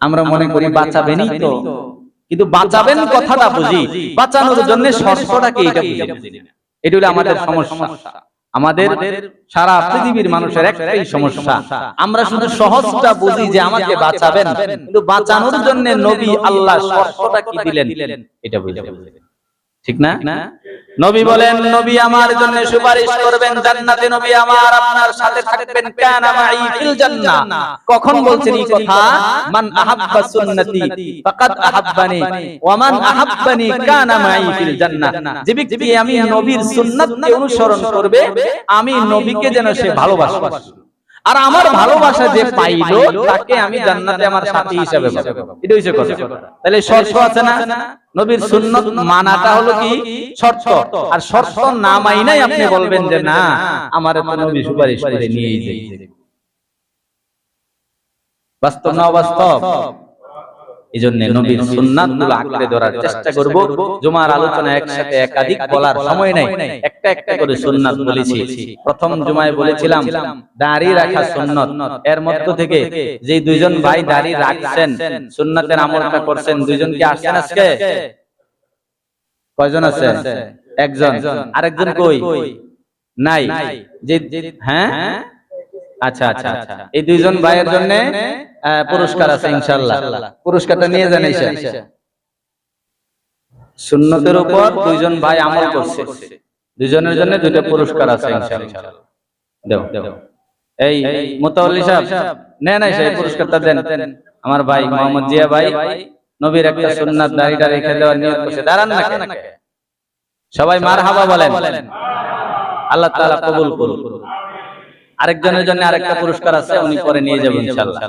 আমরা মনে করি বাঁচাবেনই তো। কিন্তু বাঁচাবেন কথাটা বুঝি। বাঁচানোর জন্য শর্তটা কি এটা বুঝি। এটা হলো আমাদের সমস্যা। আমাদের সারা পৃথিবীর মানুষের একটাই সমস্যা। আমরা শুধু সহজটা বুঝি যে আমাকে বাঁচাবেন। কিন্তু বাঁচানোর জন্য নবী আল্লাহ শর্তটা কি দিলেন? এটা বুঝি ঠিক না? নবী বলেন, নবী আমার জন্য সুপারিশ করবেন, জান্নাতে নবী আমার আপনার সাথে থাকবেন, কানা মাই ফিল জান্নাহ। কখন বলছেন এই কথা? মান আহাব্বা সুন্নতি, ফাকাদ আহাব্বানি, ওয়া মান আহাব্বানি, কানা মাই ফিল জান্নাহ। যে ব্যক্তি আমি নবীর সুন্নাতকে অনুসরণ করবে, আমি নবীকে যেন সে ভালোবাসে। আর আমার ভালোবাসা যে পাইল তাকে আমি জান্নাতে আমার সাথী হিসেবে পাবো এটা হইছে কথা। তাহলে শর্ত আছে না? নবীর সুন্নত মানাটা হলো কি? শর্ত। আর শর্ত না মানাই আপনি বলবেন যে না আমার তো নবী সুপারিশ করে নিয়েই যাই বাস্তব না বাস্তব এই জন্য নবীর সুন্নাতগুলো আঁকড়ে ধরার চেষ্টা করব। জুমার আলোচনা একসাথে একাধিক বলার সময় নাই। একটা একটা করে সুন্নাত বলেছি। প্রথম জুমায় বলেছিলাম দাড়ি রাখা সুন্নত। এর মধ্য থেকে যে দুইজন ভাই দাড়ি রাখছেন সুন্নাতের আমলটা করছেন দুইজন কি আসছেন আজকে। কয়জন আছে? একজন। আরেকজন কই? নাই। যে যে- হ্যাঁ? আচ্ছা আচ্ছা আচ্ছা এই দুইজন ভাইয়ের জন্য পুরস্কার আছে ইনশাআল্লাহ। পুরস্কারটা নিয়ে যান সুন্নতের উপর দুইজন ভাই আমল করছে। দুইজনের জন্য দুইটা পুরস্কার আছে ইনশাআল্লাহ। দেও দেও। এই সাহেব নেন এসে পুরস্কারটা দেন। আমার ভাই মোহাম্মদ জিয়া ভাই নবীর একটা সুন্নাত দাড়িটা রেখে দেওয়ার নিয়ত করছে। দাঁড়ান না? সবাই মারহাবা বলেন। আল্লাহ তাআলা কবুল করুন আরেকজনের জন্য আরেকটা পুরস্কার আছে উনি পরে নিয়ে যাবেন ইনশাআল্লাহ।